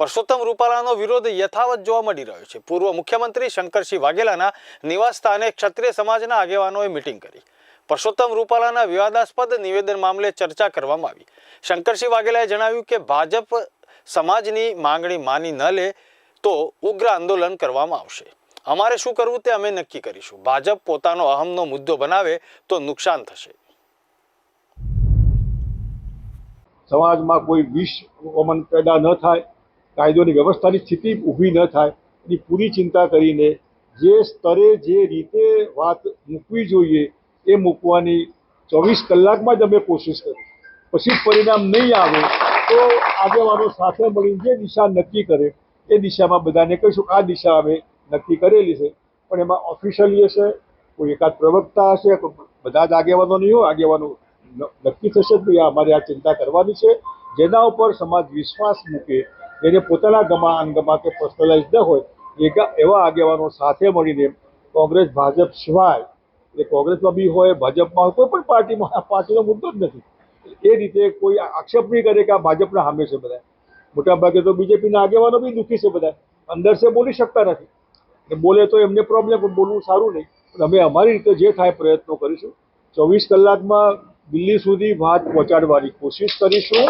પરસોત્તમ રૂપાલાનો વિરોધ યથાવત જોવા મળી રહ્યો છે. પૂર્વ મુખ્યમંત્રી શંકરસિંહ વાઘેલાના નિવાસ સ્થાને ક્ષત્રિય સમાજના આગેવાનોએ મિટિંગ કરી. પરસોત્તમ રૂપાલાના વિવાદાસ્પદ નિવેદન મામલે ચર્ચા કરવામાં આવી. શંકરસિંહ વાઘેલાએ જણાવ્યું કે ભાજપ સમાજની માંગણી માની ન લે તો ઉગ્ર આંદોલન કરવામાં આવશે. અમારે શું કરવું તે અમે નક્કી કરીશું. ભાજપ પોતાનો અહમનો મુદ્દો બનાવે તો નુકસાન થશે. સમાજમાં કોઈ વિષ પેદા ન થાય કાયદોની વ્યવસ્થાની સ્થિતિ ઊભી ન થાય એની પૂરી ચિંતા કરીને જે સ્તરે જે રીતે વાત મૂકવી જોઈએ એ મૂકવાની ચોવીસ કલાકમાં જ અમે કોશિશ કરી. પછી પરિણામ નહીં આવે તો આગેવાનો સાથે મળીને જે દિશા નક્કી કરે એ દિશામાં બધાને કહીશું આ દિશા અમે નક્કી કરેલી છે. પણ એમાં ઓફિશિયલી હશે, કોઈ એકાદ પ્રવક્તા હશે બધા જ આગેવાનો નહીં હોય, આગેવાનો નક્કી થશે કે ભાઈ આ અમારે આ ચિંતા કરવાની છે. જેના ઉપર સમાજ વિશ્વાસ મૂકે જેને પોતાના ગમા અનગમા કે પર્સનલાઇઝ ન હોય એવા આગેવાનો સાથે મળીને કોંગ્રેસ, ભાજપ સિવાય એટલે કોંગ્રેસમાં બી હોય, ભાજપમાં કોઈ પણ પાર્ટીમાં આ પાર્ટીનો મુદ્દો જ નથી. એ રીતે કોઈ આક્ષેપ નહીં કરે કે આ ભાજપના હામે છે બધા. મોટાભાગે તો બીજેપીના આગેવાનો બી દુઃખી છે બધા. અંદર છે બોલી શકતા નથી. ને બોલે તો એમને પ્રોબ્લેમ બોલવું સારું નહીં. પણ અમે અમારી રીતે જે થાય પ્રયત્નો કરીશું. ચોવીસ કલાકમાં દિલ્હી સુધી વાત પહોંચાડવાની કોશિશ કરીશું.